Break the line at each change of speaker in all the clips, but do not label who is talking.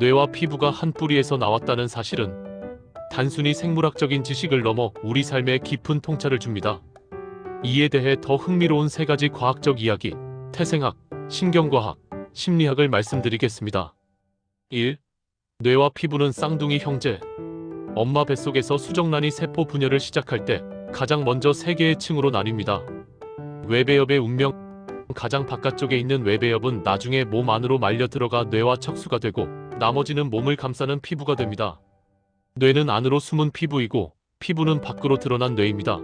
뇌와 피부가 한 뿌리에서 나왔다는 사실은 단순히 생물학적인 지식을 넘어 우리 삶에 깊은 통찰을 줍니다. 이에 대해 더 흥미로운 세 가지 과학적 이야기, 태생학, 신경과학, 심리학을 말씀드리겠습니다. 1. 뇌와 피부는 쌍둥이 형제. 엄마 뱃속에서 수정란이 세포 분열을 시작할 때 가장 먼저 세 개의 층으로 나뉩니다. 외배엽의 운명 가장 바깥쪽에 있는 외배엽은 나중에 몸 안으로 말려 들어가 뇌와 척수가 되고 나머지는 몸을 감싸는 피부가 됩니다. 뇌는 안으로 숨은 피부이고 피부는 밖으로 드러난 뇌입니다.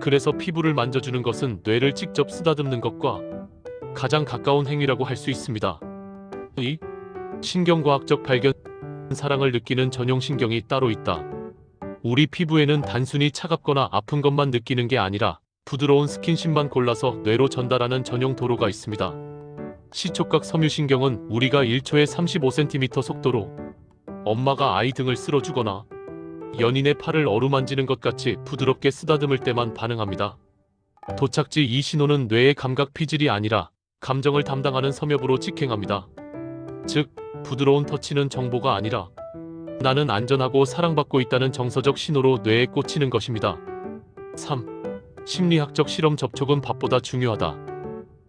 그래서 피부를 만져주는 것은 뇌를 직접 쓰다듬는 것과 가장 가까운 행위라고 할 수 있습니다. 2. 신경과학적 발견 사랑을 느끼는 전용 신경이 따로 있다. 우리 피부에는 단순히 차갑거나 아픈 것만 느끼는 게 아니라 부드러운 스킨십만 골라서 뇌로 전달하는 전용 도로가 있습니다. 시촉각 섬유신경은 우리가 1초에 35cm 속도로 엄마가 아이 등을 쓸어주거나 연인의 팔을 어루만지는 것 같이 부드럽게 쓰다듬을 때만 반응합니다. 도착지 이 신호는 뇌의 감각 피질이 아니라 감정을 담당하는 섬엽으로 직행합니다. 즉, 부드러운 터치는 정보가 아니라 나는 안전하고 사랑받고 있다는 정서적 신호로 뇌에 꽂히는 것입니다. 3. 심리학적 실험 접촉은 밥보다 중요하다.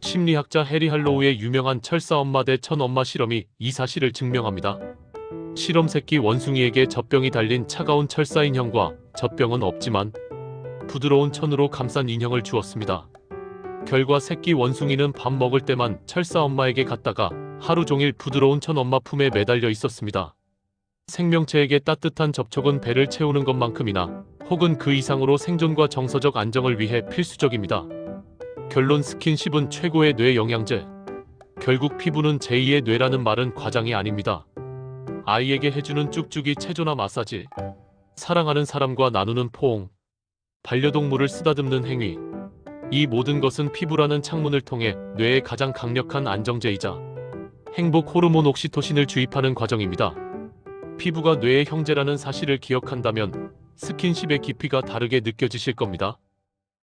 심리학자 해리 할로우의 유명한 철사 엄마 대 천 엄마 실험이 이 사실을 증명합니다. 실험 새끼 원숭이에게 젖병이 달린 차가운 철사 인형과 젖병은 없지만 부드러운 천으로 감싼 인형을 주었습니다. 결과 새끼 원숭이는 밥 먹을 때만 철사 엄마에게 갔다가 하루 종일 부드러운 천 엄마 품에 매달려 있었습니다. 생명체에게 따뜻한 접촉은 배를 채우는 것만큼이나 혹은 그 이상으로 생존과 정서적 안정을 위해 필수적입니다. 결론 스킨십은 최고의 뇌 영양제. 결국 피부는 제2의 뇌라는 말은 과장이 아닙니다. 아이에게 해주는 쭉쭉이 체조나 마사지, 사랑하는 사람과 나누는 포옹, 반려동물을 쓰다듬는 행위. 이 모든 것은 피부라는 창문을 통해 뇌의 가장 강력한 안정제이자 행복 호르몬 옥시토신을 주입하는 과정입니다. 피부가 뇌의 형제라는 사실을 기억한다면 스킨십의 깊이가 다르게 느껴지실 겁니다.